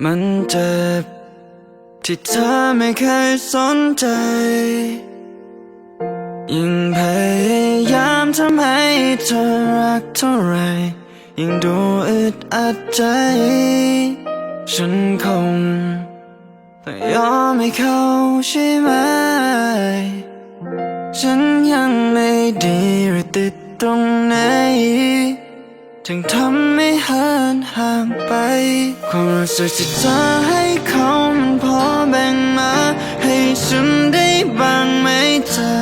มันเจ็บที่เธอไม่เคยสนใจ ยิ่งพยายามทำให้เธอรักเท่าไร ยิ่งดูอึดอัดใจ ฉันคงต้องยอมให้เขาใช่ไหม ฉันยังไม่ดีหรือติดตรงไหน ถึงทำให้เหินห่างไปความรู้สึกที่เธอให้เขามันพอแบ่งมา ให้ฉันได้บ้างไหมเธอ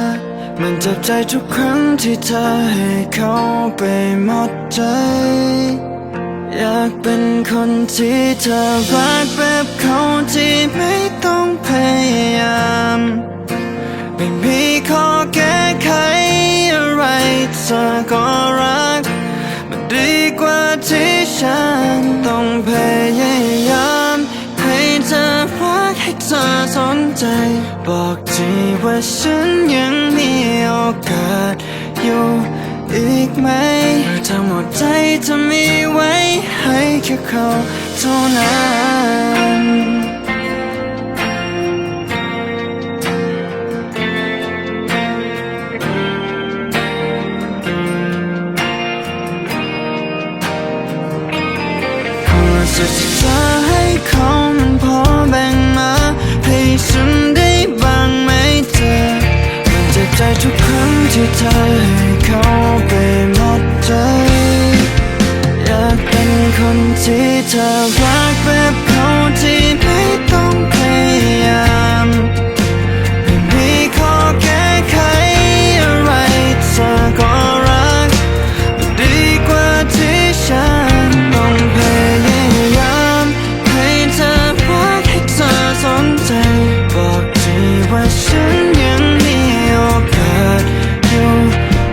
มันเจ็บใจทุกครั้งที่เธอให้เขาไปหมดใจ อยากเป็นคนที่เธอรักแบบเขาที่ไม่ต้องพยายามไม่มีข้อแก้ไขอะไรเธอก็ ที่ฉันต้องพยายามให้เธอรักให้เธอสนใจ บอกทีว่าฉันยังมีโอกาสอยู่อีกไหมเธอหมดใจจะมีไว้ให้แค่เขาเท่านั้น สึกที่เธอให้เขามันพอแบ่งมาให้ฉันได้บ้างไหมเธอมันจะใจทุกครั้งที่เธอให้เขาไปหมดใจอยากเป็นคนที่เธอรัก ใจบอกทีว่าฉันยังมีโอกาสอยู่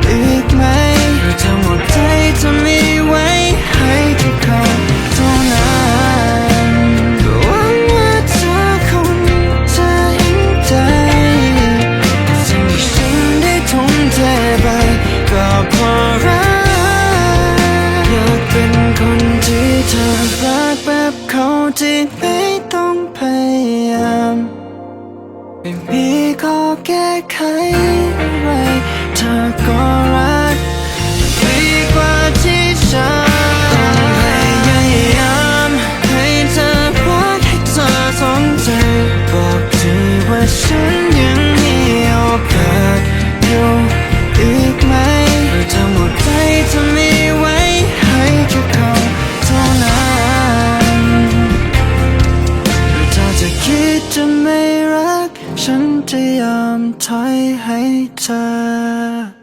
อีกไหมหรือทั้งหมดใจจะมีไว้ให้แค่เขาเท่านั้นก็หวังว่าเธอคงจะเห็นใจสิ่งที่ฉันได้ทุ่มเทไปก็เพราะรักอยากเป็นคนที่เธอรักแบบเขาที่ไม่ต้อง ไม่มีข้อแก้ไขอะไรเธอก็ ฉันจะยอมถอยให้เธอ